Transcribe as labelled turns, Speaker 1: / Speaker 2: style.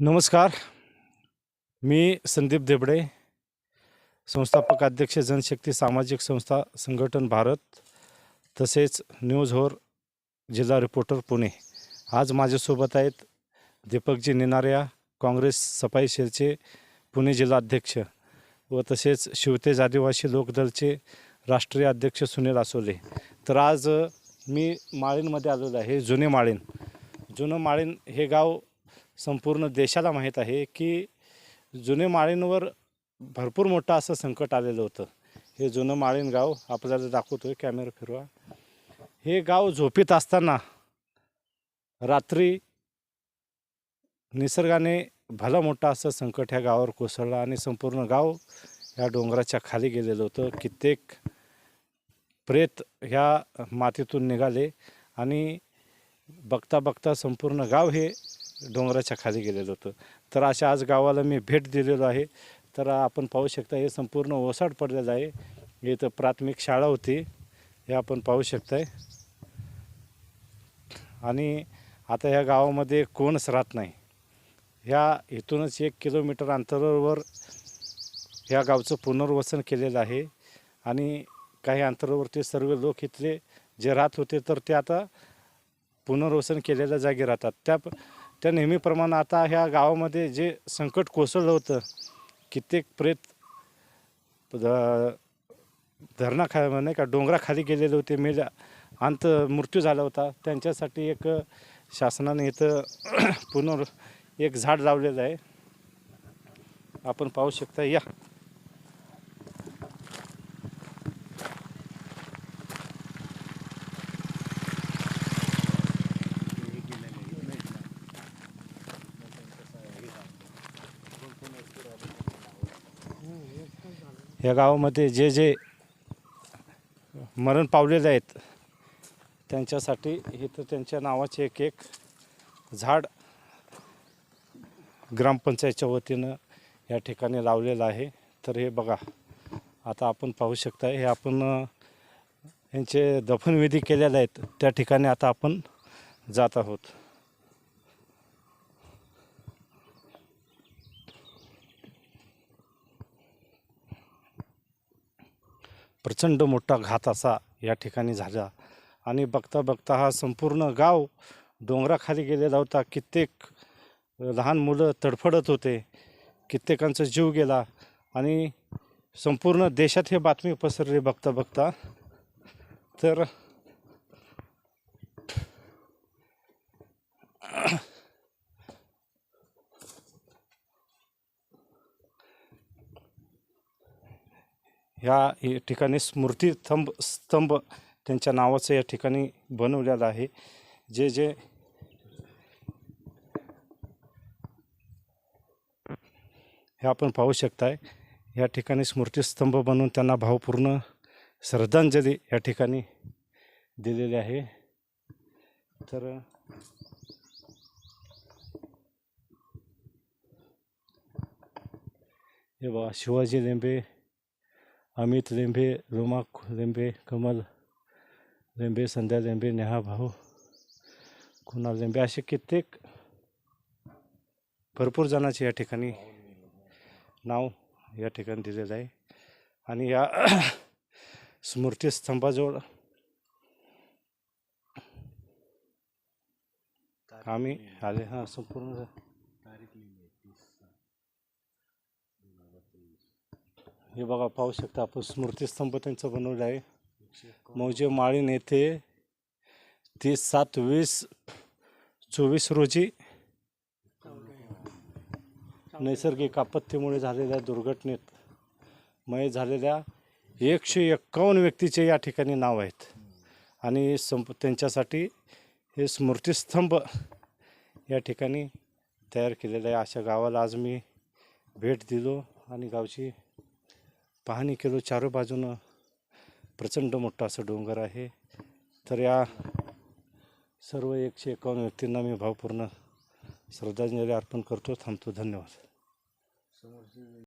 Speaker 1: नमस्कार. मी संदीप देबडे संस्थापक अध्यक्ष जनशक्ती सामाजिक संस्था संघटन भारत तसेच न्यूज होर जिल्हा रिपोर्टर पुणे. आज माझ्यासोबत आहेत दीपकजी निनाऱ्या काँग्रेस सफाई शेरचे पुणे जिल्हा अध्यक्ष व तसेच शिवतेज आदिवासी लोकदलचे राष्ट्रीय अध्यक्ष सुनील आसोले. तर आज मी माळीनमध्ये आलेलो आहे जुने माळीण. जुनं माळीण हे गाव संपूर्ण देशाला माहीत आहे की जुने माळींवर भरपूर मोठं असं संकट आलेलं होतं. हे जुनं माळीण गाव आपल्याला दाखवतोय कॅमेरा फिरवा. हे गाव झोपीत असताना रात्री निसर्गाने भलं मोठं असं संकट ह्या गावावर कोसळलं आणि संपूर्ण गाव या डोंगराच्या खाली गेलेलं होतं. कित्येक प्रेत ह्या मातीतून निघाले आणि बघता बघता संपूर्ण गाव हे डोंगराच्या खाली गेलेलं होतं. तर अशा आज गावाला मी भेट दिलेलो आहे. तर आपण पाहू शकता हे संपूर्ण ओसाड पडलेलं आहे. इथं प्राथमिक शाळा होती. हे आपण पाहू शकताय. आणि आता ह्या गावामध्ये कोणच राहत नाही. ह्या इथूनच एक किलोमीटर अंतरावर ह्या गावचं पुनर्वसन केलेलं आहे. आणि काही अंतरावरती सर्व लोक इथले जे राहत होते तर ते आता पुनर्वसन केलेल्या जागी राहतात. त्या त्या नेहमीप्रमाणे आता ह्या गावामध्ये जे संकट कोसळलं होतं कित्येक प्रेत ध- धरणाखा नाही का डोंगराखाली गेलेले होते. मेल्या अंत मृत्यू झाला होता. त्यांच्यासाठी एक शासनाने इथं पुनर् एक झाड लावलेलं आहे. आपण पाहू शकता या. या गावामध्ये जे जे मरण पावलेले आहेत त्यांच्यासाठी इथं त्यांच्या नावाचे एक एक झाड ग्रामपंचायतच्या वतीनं या ठिकाणी लावलेलं आहे. तर हे बघा आता आपण पाहू शकता हे आपण यांचे दफनविधी केलेले आहेत. त्या ठिकाणी आता आपण जात आहोत. प्रचंड मोठा घात असा या ठिकाणी झाला. आणि बघता बघता हा संपूर्ण गाव डोंगराखाली गेलेला होता. कित्येक लहान मुलं तडफडत होते. कित्येकांचा जीव गेला. आणि संपूर्ण देशात हे बातमी पसरली बघता बघता तर ह्या ठिकाणी स्मृती स्तंभ स्तंभ त्यांच्या नावाचं या ठिकाणी बनवलेलं आहे. जे जे हे आपण पाहू शकताय या ठिकाणी स्मृतीस्तंभ बनवून त्यांना भावपूर्ण श्रद्धांजली या ठिकाणी दिलेली आहे. तर हे बाबा शिवाजी लेंबे अमित रेंभे रोमा रेंभे कमल रेंभे संध्या रेंभे नेहा भाऊ कुणाल लेंबे असे कित्येक भरपूर जणांचे या ठिकाणी नाव या ठिकाणी दिलेलं आहे. आणि या स्मृतीस्तंभाजवळ आम्ही आले. हां संपूर्ण हे बघा पाहू शकता आपण स्मृतीस्तंभ त्यांचा बनवला आहे. मौजे माळी येथे तीस सात वीस चोवीस रोजी नैसर्गिक आपत्तीमुळे झालेल्या दुर्घटनेत मय झालेल्या एकशे एक्कावन्न व्यक्तीचे या ठिकाणी नाव आहेत. आणि संप त्यांच्यासाठी हे स्मृतिस्तंभ या ठिकाणी तयार केलेलं आहे. अशा गावाला आज मी भेट दिलो आणि गावची पाहणी केलो चारो बाजूनं प्रचंड मोठं असं डोंगर आहे. तर या सर्व एकशे एकावन्न व्यक्तींना मी भावपूर्ण श्रद्धांजली अर्पण करतो. थांबतो. धन्यवाद.